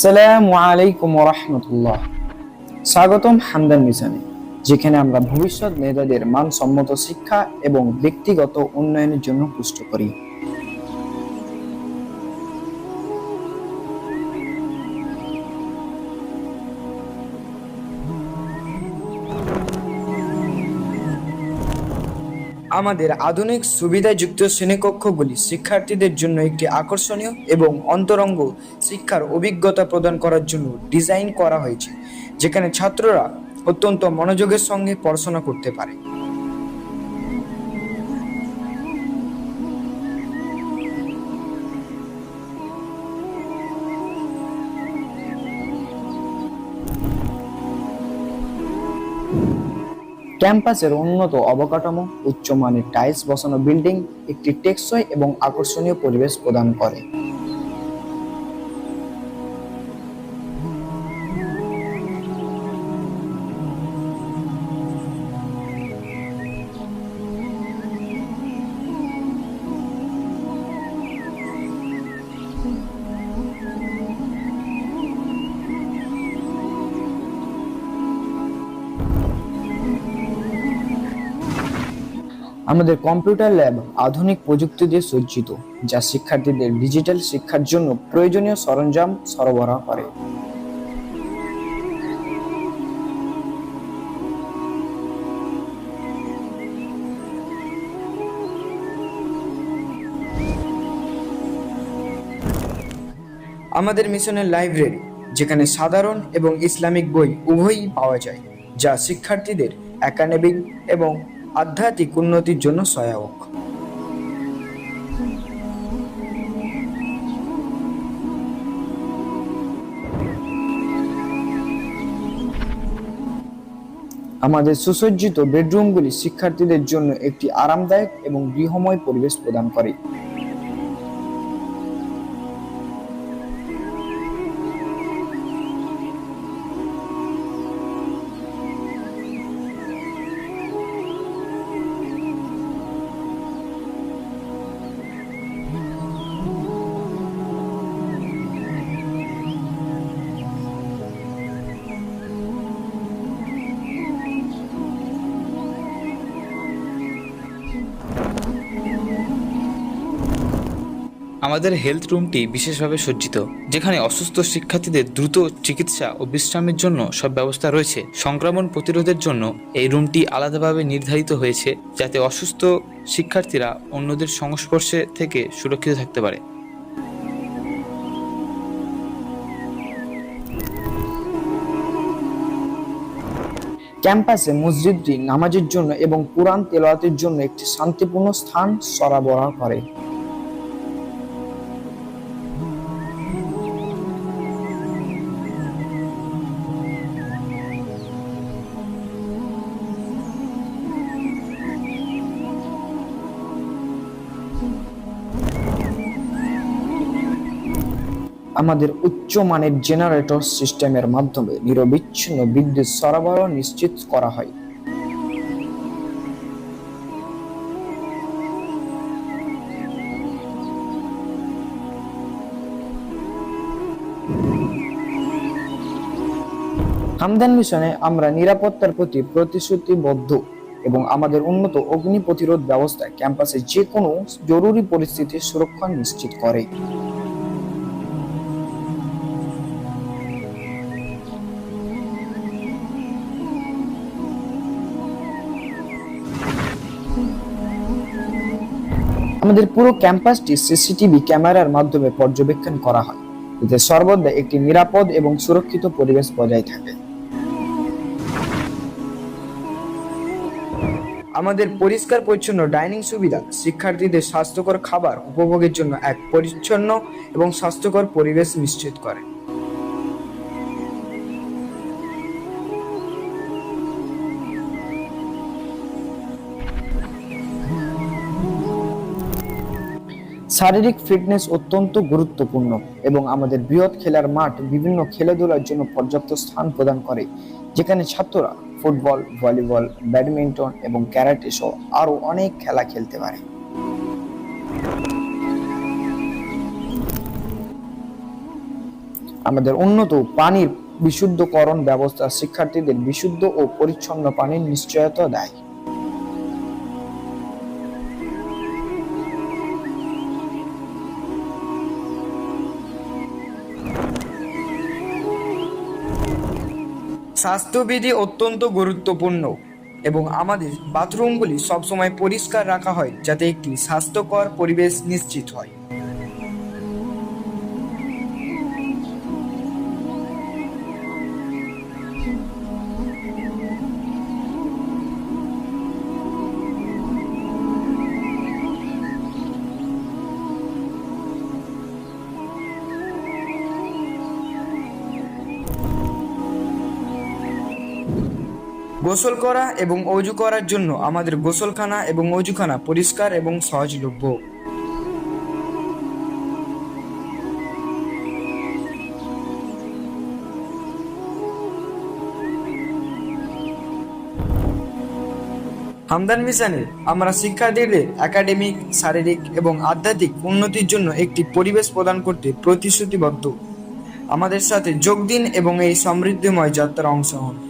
আসসালামু আলাইকুম রহমতুল্লাহ। স্বাগতম হামদান মিজানে, যেখানে আমরা ভবিষ্যৎ মেধাদের মানসম্মত শিক্ষা এবং ব্যক্তিগত উন্নয়নের জন্য পুষ্ট করি। আমাদের আধুনিক সুবিধাযুক্ত শ্রেণীকক্ষগুলি শিক্ষার্থীদের জন্য একটি আকর্ষণীয় এবং অন্তরঙ্গ শিক্ষার অভিজ্ঞতা প্রদান করার জন্য ডিজাইন করা হয়েছে, যেখানে ছাত্ররা অত্যন্ত মনোযোগের সঙ্গে পড়াশোনা করতে পারে। ক্যাম্পাসের উন্নত অবকাঠামো উচ্চমানের টাইলস বসানো বিল্ডিং একটি টেকসই এবং আকর্ষণীয় পরিবেশ প্রদান করে। আমাদের কম্পিউটার ল্যাব আধুনিক প্রযুক্তি দিয়ে সজ্জিত, যা শিক্ষার্থীদের ডিজিটাল শিক্ষার জন্য প্রয়োজনীয় সরঞ্জাম সরবরাহ করে। আমাদের মিশনের লাইব্রেরি যেখানে সাধারণ এবং ইসলামিক বই উভয়ই পাওয়া যায়, যা শিক্ষার্থীদের একাডেমিক এবং আধ্যাত্মিক উন্নতির জন্য সহায়ক। আমাদের সুসজ্জিত বেডরুমগুলি শিক্ষার্থীদের জন্য একটি আরামদায়ক এবং গৃহময় পরিবেশ প্রদান করে। আমাদের হেলথ রুমটি বিশেষভাবে সজ্জিত, যেখানে অসুস্থ শিক্ষার্থীদের দ্রুত চিকিৎসা ও বিশ্রামের জন্য সব ব্যবস্থা রয়েছে। সংক্রমণ প্রতিরোধের জন্য এই রুমটি আলাদাভাবে নির্ধারিত হয়েছে, যাতে অসুস্থ শিক্ষার্থীরা অন্যদের সংস্পর্শে থেকে সুরক্ষিত থাকতে পারে। ক্যাম্পাসে মসজিদটি নামাজের জন্য এবং কোরআন তেলাওয়াতের জন্য একটি শান্তিপূর্ণ স্থান সরবরাহ করে। আমাদের উচ্চমানের জেনারেটর সিস্টেমের মাধ্যমে নিরবিচ্ছিন্ন বিদ্যুৎ সরবরাহ নিশ্চিত করা হয়। হামদান মিশনে আমরা নিরাপত্তার প্রতি প্রতিশ্রুতিবদ্ধ এবং আমাদের উন্নত অগ্নি প্রতিরোধ ব্যবস্থা ক্যাম্পাসে যে কোনো জরুরি পরিস্থিতির সুরক্ষা নিশ্চিত করে। আমাদের পুরো ক্যাম্পাসটি সিসিটিভি ক্যামেরার মাধ্যমে পর্যবেক্ষণ করা হয় এতে সর্বদা একটি নিরাপদ এবং সুরক্ষিত পরিবেশ বজায় থাকে। আমাদের পরিষ্কার পরিচ্ছন্ন ডাইনিং সুবিধা শিক্ষার্থীদের স্বাস্থ্যকর খাবার উপভোগের জন্য এক পরিচ্ছন্ন এবং স্বাস্থ্যকর পরিবেশ নিশ্চিত করে। শারীরিক ফিটনেস অত্যন্ত গুরুত্বপূর্ণ এবং আমাদের বৃহৎ খেলার মাঠ বিভিন্ন খেলাধুলার জন্য পর্যাপ্ত স্থান প্রদান করে, যেখানে ছাত্ররা ফুটবল, ভলিবল, ব্যাডমিন্টন এবং ক্যারাটে সহ আরও অনেক খেলা খেলতে পারে। আমাদের উন্নত পানির বিশুদ্ধকরণ ব্যবস্থা শিক্ষার্থীদের বিশুদ্ধ ও পরিচ্ছন্ন পানির নিশ্চয়তা দেয়। স্বাস্থ্যবিধি অত্যন্ত গুরুত্বপূর্ণ এবং আমাদের বাথরুমগুলি সবসময় পরিষ্কার রাখা হয় যাতে একটি স্বাস্থ্যকর পরিবেশ নিশ্চিত হয়। গোসল করা এবং অজু করার জন্য আমাদের গোসলখানা এবং অজুখানা পরিষ্কার এবং সহজলভ্য। হামদান মিশনে আমরা শিক্ষার্থীদের একাডেমিক শারীরিক এবং আধ্যাত্মিক উন্নতির জন্য একটি পরিবেশ প্রদান করতে প্রতিশ্রুতিবদ্ধ। আমাদের সাথে যোগ দিন এবং এই সমৃদ্ধিময় যাত্রার অংশ হন।